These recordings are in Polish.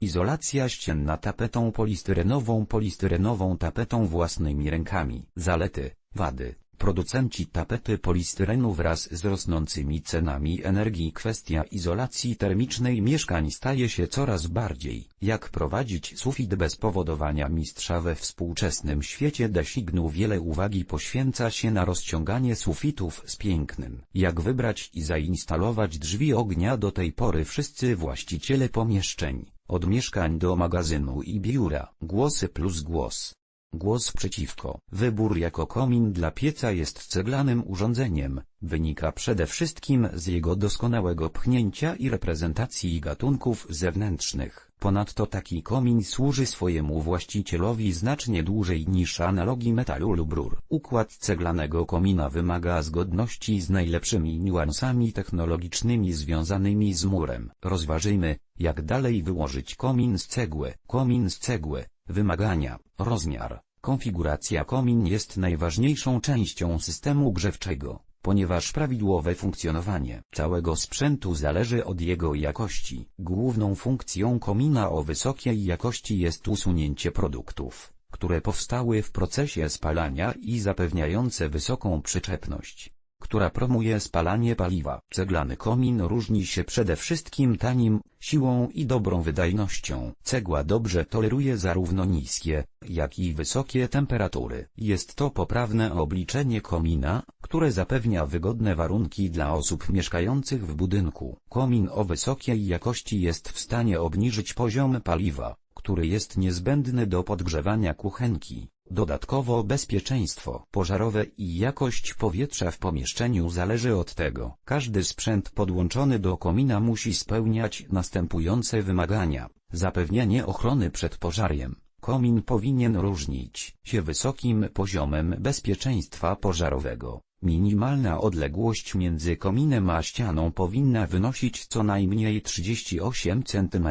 Izolacja ścienna tapetą polistyrenową polistyrenową tapetą własnymi rękami. Zalety, wady. Producenci tapety polistyrenu wraz z rosnącymi cenami energii Kwestia izolacji termicznej mieszkań staje się coraz bardziej. Jak prowadzić sufit bez powodowania mistrza we współczesnym świecie designu wiele uwagi poświęca się na rozciąganie sufitów z pięknym. Jak wybrać i zainstalować drzwi ognia do tej pory wszyscy właściciele pomieszczeń, od mieszkań do magazynu i biura. Głosy plus głos. Głos przeciwko. Wybór jako komin dla pieca jest ceglanym urządzeniem, wynika przede wszystkim z jego doskonałego pchnięcia i reprezentacji gatunków zewnętrznych. Ponadto taki komin służy swojemu właścicielowi znacznie dłużej niż analogi metalu lub rur. Układ ceglanego komina wymaga zgodności z najlepszymi niuansami technologicznymi związanymi z murem. Rozważyjmy, jak dalej wyłożyć komin z cegły. Komin z cegły. Wymagania, rozmiar, konfiguracja komin jest najważniejszą częścią systemu grzewczego, ponieważ prawidłowe funkcjonowanie całego sprzętu zależy od jego jakości. Główną funkcją komina o wysokiej jakości jest usunięcie produktów, które powstały w procesie spalania i zapewniające wysoką przyczepność która promuje spalanie paliwa. Ceglany komin różni się przede wszystkim tanim, siłą i dobrą wydajnością. Cegła dobrze toleruje zarówno niskie, jak i wysokie temperatury. Jest to poprawne obliczenie komina, które zapewnia wygodne warunki dla osób mieszkających w budynku. Komin o wysokiej jakości jest w stanie obniżyć poziom paliwa, który jest niezbędny do podgrzewania kuchenki. Dodatkowo bezpieczeństwo pożarowe i jakość powietrza w pomieszczeniu zależy od tego. Każdy sprzęt podłączony do komina musi spełniać następujące wymagania. Zapewnienie ochrony przed pożariem. Komin powinien różnić się wysokim poziomem bezpieczeństwa pożarowego. Minimalna odległość między kominem a ścianą powinna wynosić co najmniej 38 cm,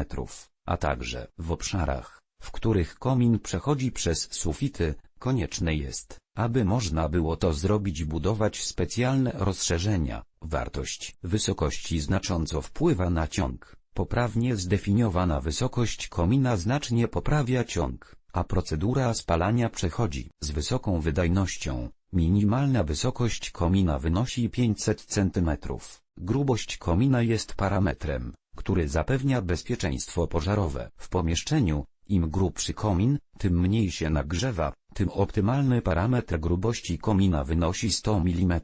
a także w obszarach w których komin przechodzi przez sufity, konieczne jest, aby można było to zrobić budować specjalne rozszerzenia. Wartość wysokości znacząco wpływa na ciąg. Poprawnie zdefiniowana wysokość komina znacznie poprawia ciąg, a procedura spalania przechodzi z wysoką wydajnością. Minimalna wysokość komina wynosi 500 cm. Grubość komina jest parametrem, który zapewnia bezpieczeństwo pożarowe. W pomieszczeniu, im grubszy komin, tym mniej się nagrzewa, tym optymalny parametr grubości komina wynosi 100 mm.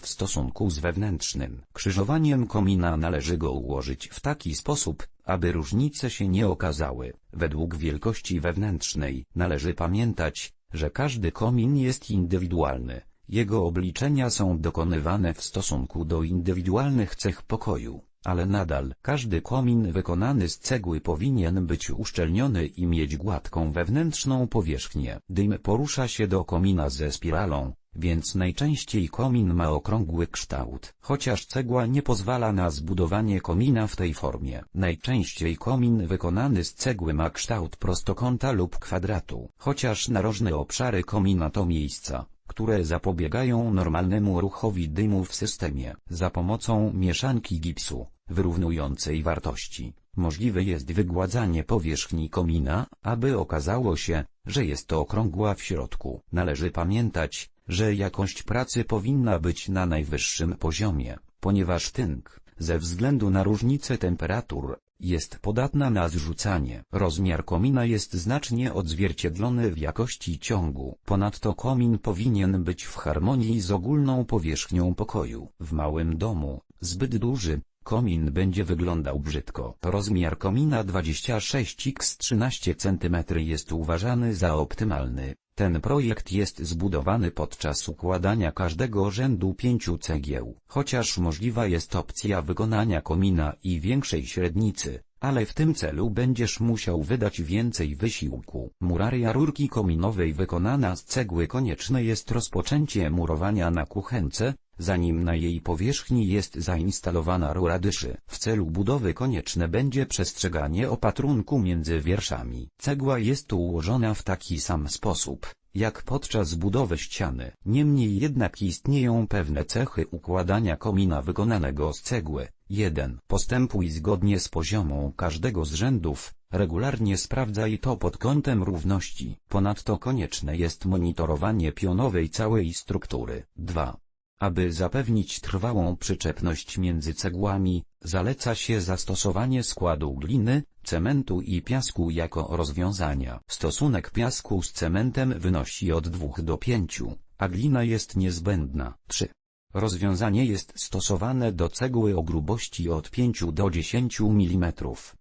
W stosunku z wewnętrznym krzyżowaniem komina należy go ułożyć w taki sposób, aby różnice się nie okazały. Według wielkości wewnętrznej należy pamiętać, że każdy komin jest indywidualny. Jego obliczenia są dokonywane w stosunku do indywidualnych cech pokoju ale nadal każdy komin wykonany z cegły powinien być uszczelniony i mieć gładką wewnętrzną powierzchnię. Dym porusza się do komina ze spiralą, więc najczęściej komin ma okrągły kształt. Chociaż cegła nie pozwala na zbudowanie komina w tej formie. Najczęściej komin wykonany z cegły ma kształt prostokąta lub kwadratu. Chociaż narożne obszary komina to miejsca, które zapobiegają normalnemu ruchowi dymu w systemie. Za pomocą mieszanki gipsu, wyrównującej wartości, możliwe jest wygładzanie powierzchni komina, aby okazało się, że jest to okrągła w środku. Należy pamiętać, że jakość pracy powinna być na najwyższym poziomie, ponieważ tynk, ze względu na różnicę temperatur, jest podatna na zrzucanie. Rozmiar komina jest znacznie odzwierciedlony w jakości ciągu. Ponadto komin powinien być w harmonii z ogólną powierzchnią pokoju. W małym domu, zbyt duży, komin będzie wyglądał brzydko. Rozmiar komina 26 x 13 cm jest uważany za optymalny. Ten projekt jest zbudowany podczas układania każdego rzędu pięciu cegieł. Chociaż możliwa jest opcja wykonania komina i większej średnicy, ale w tym celu będziesz musiał wydać więcej wysiłku. Muraria rurki kominowej wykonana z cegły konieczne jest rozpoczęcie murowania na kuchence, zanim na jej powierzchni jest zainstalowana rura dyszy. W celu budowy konieczne będzie przestrzeganie opatrunku między wierszami. Cegła jest ułożona w taki sam sposób, jak podczas budowy ściany. Niemniej jednak istnieją pewne cechy układania komina wykonanego z cegły. 1. Postępuj zgodnie z poziomą każdego z rzędów, Regularnie sprawdzaj to pod kątem równości. Ponadto konieczne jest monitorowanie pionowej całej struktury. 2. Aby zapewnić trwałą przyczepność między cegłami, zaleca się zastosowanie składu gliny, cementu i piasku jako rozwiązania. Stosunek piasku z cementem wynosi od 2 do 5, a glina jest niezbędna. 3. Rozwiązanie jest stosowane do cegły o grubości od 5 do 10 mm.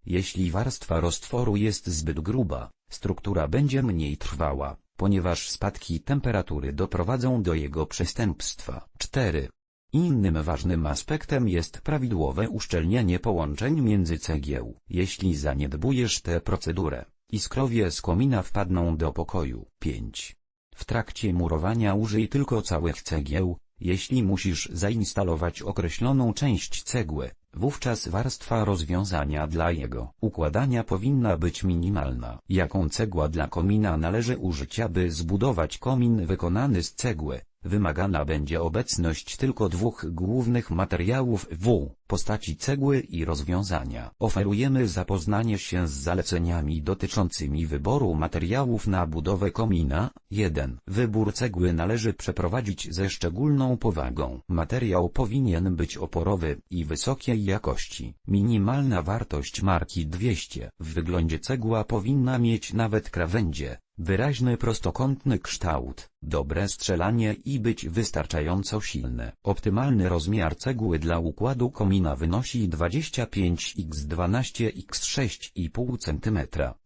Jeśli warstwa roztworu jest zbyt gruba, struktura będzie mniej trwała, ponieważ spadki temperatury doprowadzą do jego przestępstwa. 4. Innym ważnym aspektem jest prawidłowe uszczelnienie połączeń między cegieł. Jeśli zaniedbujesz tę procedurę, iskrowie z komina wpadną do pokoju. 5. W trakcie murowania użyj tylko całych cegieł, jeśli musisz zainstalować określoną część cegły, wówczas warstwa rozwiązania dla jego układania powinna być minimalna. Jaką cegła dla komina należy użyć aby zbudować komin wykonany z cegły? Wymagana będzie obecność tylko dwóch głównych materiałów w postaci cegły i rozwiązania. Oferujemy zapoznanie się z zaleceniami dotyczącymi wyboru materiałów na budowę komina. 1. Wybór cegły należy przeprowadzić ze szczególną powagą. Materiał powinien być oporowy i wysokiej jakości. Minimalna wartość marki 200. W wyglądzie cegła powinna mieć nawet krawędzie, wyraźny prostokątny kształt, dobre strzelanie i być wystarczająco silne. Optymalny rozmiar cegły dla układu komina wynosi 25x12x6,5 cm.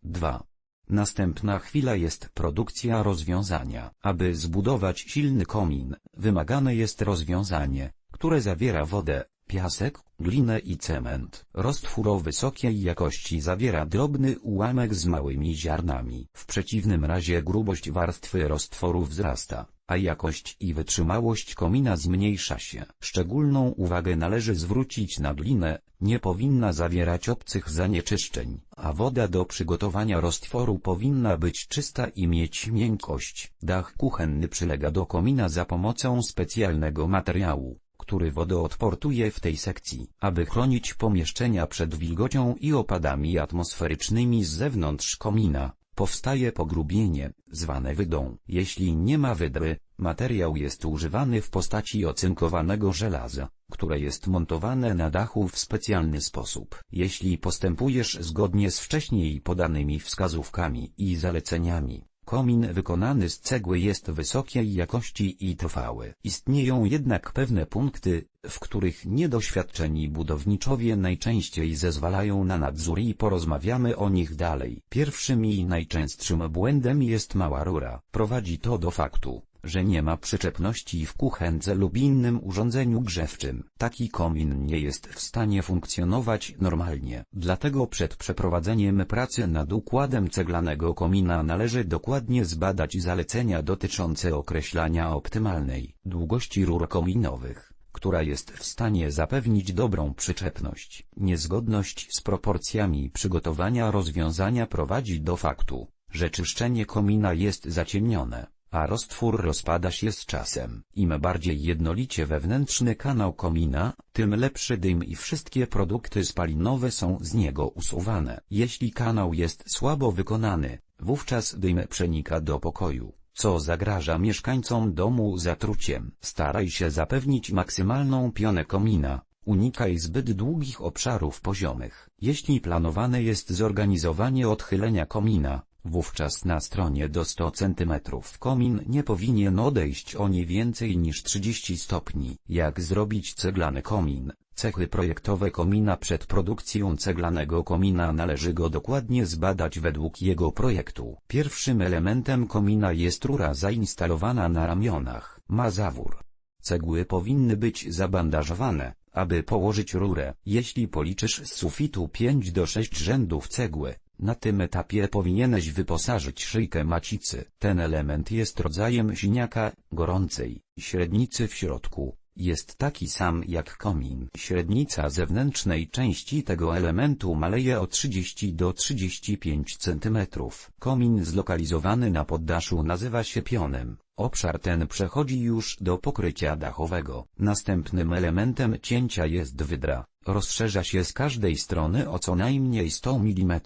2. Następna chwila jest produkcja rozwiązania. Aby zbudować silny komin, wymagane jest rozwiązanie, które zawiera wodę, piasek, glinę i cement. Roztwór o wysokiej jakości zawiera drobny ułamek z małymi ziarnami. W przeciwnym razie grubość warstwy roztworu wzrasta, a jakość i wytrzymałość komina zmniejsza się. Szczególną uwagę należy zwrócić na glinę, nie powinna zawierać obcych zanieczyszczeń, a woda do przygotowania roztworu powinna być czysta i mieć miękkość. Dach kuchenny przylega do komina za pomocą specjalnego materiału który wodoodportuje w tej sekcji, aby chronić pomieszczenia przed wilgocią i opadami atmosferycznymi z zewnątrz komina. Powstaje pogrubienie, zwane wydą. Jeśli nie ma wydry, materiał jest używany w postaci ocynkowanego żelaza, które jest montowane na dachu w specjalny sposób. Jeśli postępujesz zgodnie z wcześniej podanymi wskazówkami i zaleceniami, Komin wykonany z cegły jest wysokiej jakości i trwały. Istnieją jednak pewne punkty, w których niedoświadczeni budowniczowie najczęściej zezwalają na nadzór i porozmawiamy o nich dalej. Pierwszym i najczęstszym błędem jest mała rura. Prowadzi to do faktu, że nie ma przyczepności w kuchence lub innym urządzeniu grzewczym. Taki komin nie jest w stanie funkcjonować normalnie. Dlatego przed przeprowadzeniem pracy nad układem ceglanego komina należy dokładnie zbadać zalecenia dotyczące określania optymalnej długości rur kominowych która jest w stanie zapewnić dobrą przyczepność. Niezgodność z proporcjami przygotowania rozwiązania prowadzi do faktu, że czyszczenie komina jest zaciemnione a roztwór rozpada się z czasem. Im bardziej jednolicie wewnętrzny kanał komina, tym lepszy dym i wszystkie produkty spalinowe są z niego usuwane. Jeśli kanał jest słabo wykonany, wówczas dym przenika do pokoju, co zagraża mieszkańcom domu zatruciem. Staraj się zapewnić maksymalną pionę komina, Unikaj zbyt długich obszarów poziomych. Jeśli planowane jest zorganizowanie odchylenia komina, Wówczas na stronie do 100 cm komin nie powinien odejść o nie więcej niż 30 stopni. Jak zrobić ceglany komin? Cechy projektowe komina przed produkcją ceglanego komina należy go dokładnie zbadać według jego projektu. Pierwszym elementem komina jest rura zainstalowana na ramionach. Ma zawór. Cegły powinny być zabandażowane, aby położyć rurę. Jeśli policzysz z sufitu 5 do 6 rzędów cegły, na tym etapie powinieneś wyposażyć szyjkę macicy. Ten element jest rodzajem siniaka, gorącej, średnicy w środku. Jest taki sam jak komin. Średnica zewnętrznej części tego elementu maleje o 30 do 35 cm. Komin zlokalizowany na poddaszu nazywa się pionem. Obszar ten przechodzi już do pokrycia dachowego. Następnym elementem cięcia jest wydra. Rozszerza się z każdej strony o co najmniej 100 mm.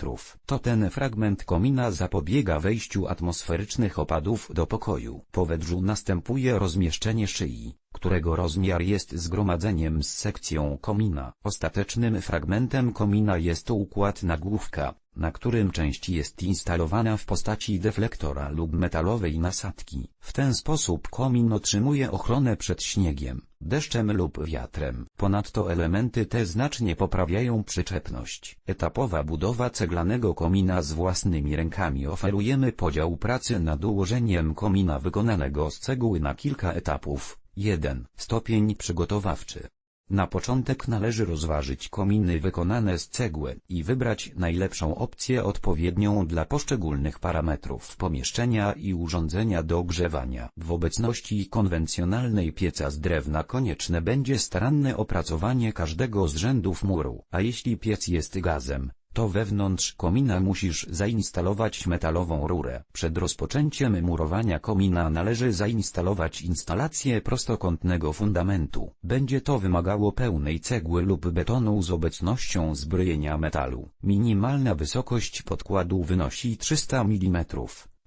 To ten fragment komina zapobiega wejściu atmosferycznych opadów do pokoju. Po wedrzu następuje rozmieszczenie szyi, którego rozmiar jest zgromadzeniem z sekcją komina. Ostatecznym fragmentem komina jest układ nagłówka, na którym część jest instalowana w postaci deflektora lub metalowej nasadki. W ten sposób komin otrzymuje ochronę przed śniegiem, deszczem lub wiatrem. Ponadto elementy te znacznie poprawiają przyczepność. Etapowa budowa ceglanego komina z własnymi rękami oferujemy podział pracy nad ułożeniem komina wykonanego z cegły na kilka etapów. 1. Stopień przygotowawczy. Na początek należy rozważyć kominy wykonane z cegły i wybrać najlepszą opcję odpowiednią dla poszczególnych parametrów pomieszczenia i urządzenia do ogrzewania. W obecności konwencjonalnej pieca z drewna konieczne będzie staranne opracowanie każdego z rzędów muru, a jeśli piec jest gazem, to wewnątrz komina musisz zainstalować metalową rurę. Przed rozpoczęciem murowania komina należy zainstalować instalację prostokątnego fundamentu. Będzie to wymagało pełnej cegły lub betonu z obecnością zbrojenia metalu. Minimalna wysokość podkładu wynosi 300 mm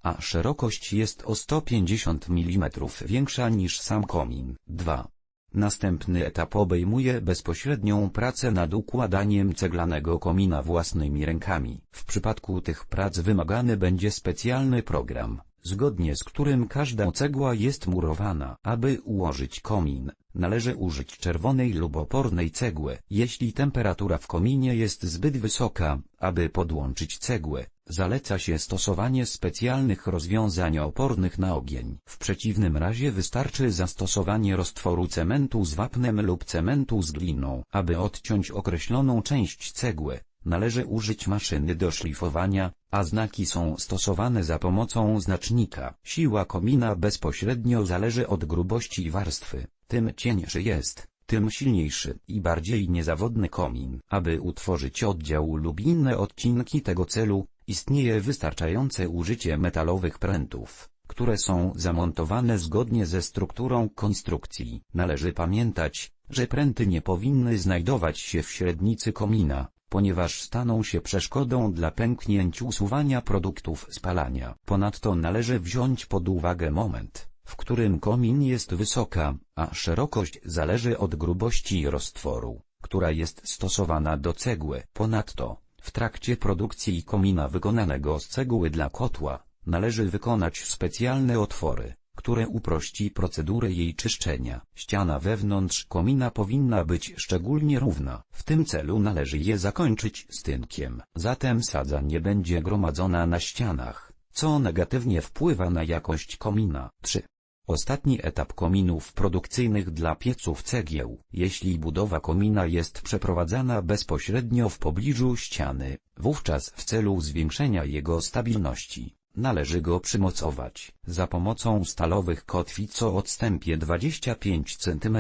a szerokość jest o 150 mm większa niż sam komin. 2. Następny etap obejmuje bezpośrednią pracę nad układaniem ceglanego komina własnymi rękami. W przypadku tych prac wymagany będzie specjalny program, zgodnie z którym każda cegła jest murowana. Aby ułożyć komin, należy użyć czerwonej lub opornej cegły. Jeśli temperatura w kominie jest zbyt wysoka, aby podłączyć cegłę, Zaleca się stosowanie specjalnych rozwiązań opornych na ogień. W przeciwnym razie wystarczy zastosowanie roztworu cementu z wapnem lub cementu z gliną. Aby odciąć określoną część cegły, należy użyć maszyny do szlifowania, a znaki są stosowane za pomocą znacznika. Siła komina bezpośrednio zależy od grubości warstwy. Tym cieńszy jest, tym silniejszy i bardziej niezawodny komin. Aby utworzyć oddział lub inne odcinki tego celu, Istnieje wystarczające użycie metalowych prętów, które są zamontowane zgodnie ze strukturą konstrukcji. Należy pamiętać, że pręty nie powinny znajdować się w średnicy komina, ponieważ staną się przeszkodą dla pęknięć usuwania produktów spalania. Ponadto należy wziąć pod uwagę moment, w którym komin jest wysoka, a szerokość zależy od grubości roztworu, która jest stosowana do cegły. Ponadto, w trakcie produkcji komina wykonanego z cegły dla kotła, należy wykonać specjalne otwory, które uprości procedurę jej czyszczenia. Ściana wewnątrz komina powinna być szczególnie równa. W tym celu należy je zakończyć stynkiem. Zatem sadza nie będzie gromadzona na ścianach, co negatywnie wpływa na jakość komina. 3. Ostatni etap kominów produkcyjnych dla pieców cegieł. Jeśli budowa komina jest przeprowadzana bezpośrednio w pobliżu ściany, wówczas w celu zwiększenia jego stabilności, należy go przymocować za pomocą stalowych kotwic o odstępie 25 cm.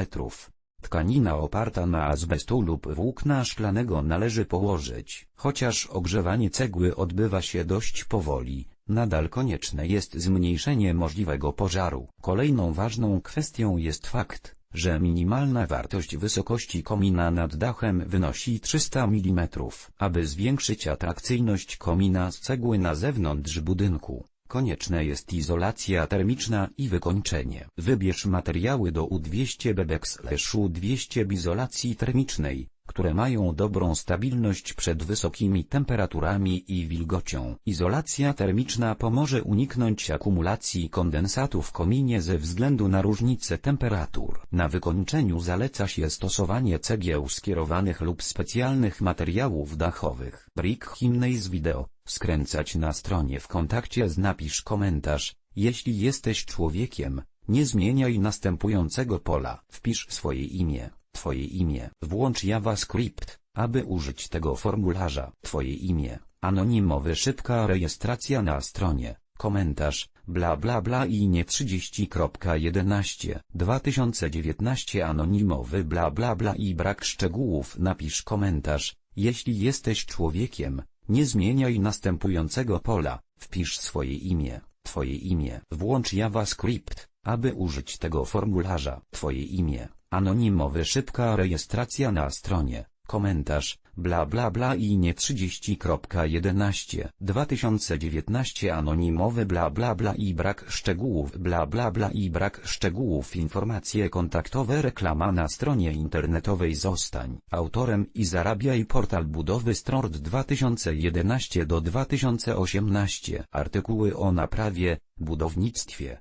Tkanina oparta na azbestu lub włókna szklanego należy położyć. Chociaż ogrzewanie cegły odbywa się dość powoli, nadal konieczne jest zmniejszenie możliwego pożaru. Kolejną ważną kwestią jest fakt, że minimalna wartość wysokości komina nad dachem wynosi 300 mm. Aby zwiększyć atrakcyjność komina z cegły na zewnątrz budynku, konieczne jest izolacja termiczna i wykończenie. Wybierz materiały do U200 Bebex U200 b izolacji termicznej, które mają dobrą stabilność przed wysokimi temperaturami i wilgocią. Izolacja termiczna pomoże uniknąć akumulacji kondensatu w kominie ze względu na różnice temperatur. Na wykończeniu zaleca się stosowanie cegieł skierowanych lub specjalnych materiałów dachowych. Brick z wideo. Skręcać na stronie w kontakcie z napisz komentarz. Jeśli jesteś człowiekiem, nie zmieniaj następującego pola. Wpisz swoje imię. Twoje imię. Włącz JavaScript, aby użyć tego formularza. Twoje imię. Anonimowy szybka rejestracja na stronie. Komentarz, bla bla bla i nie 30.11 2019 anonimowy bla bla bla i brak szczegółów napisz komentarz, jeśli jesteś człowiekiem, nie zmieniaj następującego pola, wpisz swoje imię, twoje imię. Włącz JavaScript, aby użyć tego formularza. Twoje imię. Anonimowy szybka rejestracja na stronie. Komentarz, bla bla bla i nie 30.11 2019 anonimowy bla bla bla i brak szczegółów bla bla bla i brak szczegółów informacje kontaktowe reklama na stronie internetowej zostań autorem i zarabiaj portal budowy Strord 2011 do 2018 artykuły o naprawie, budownictwie,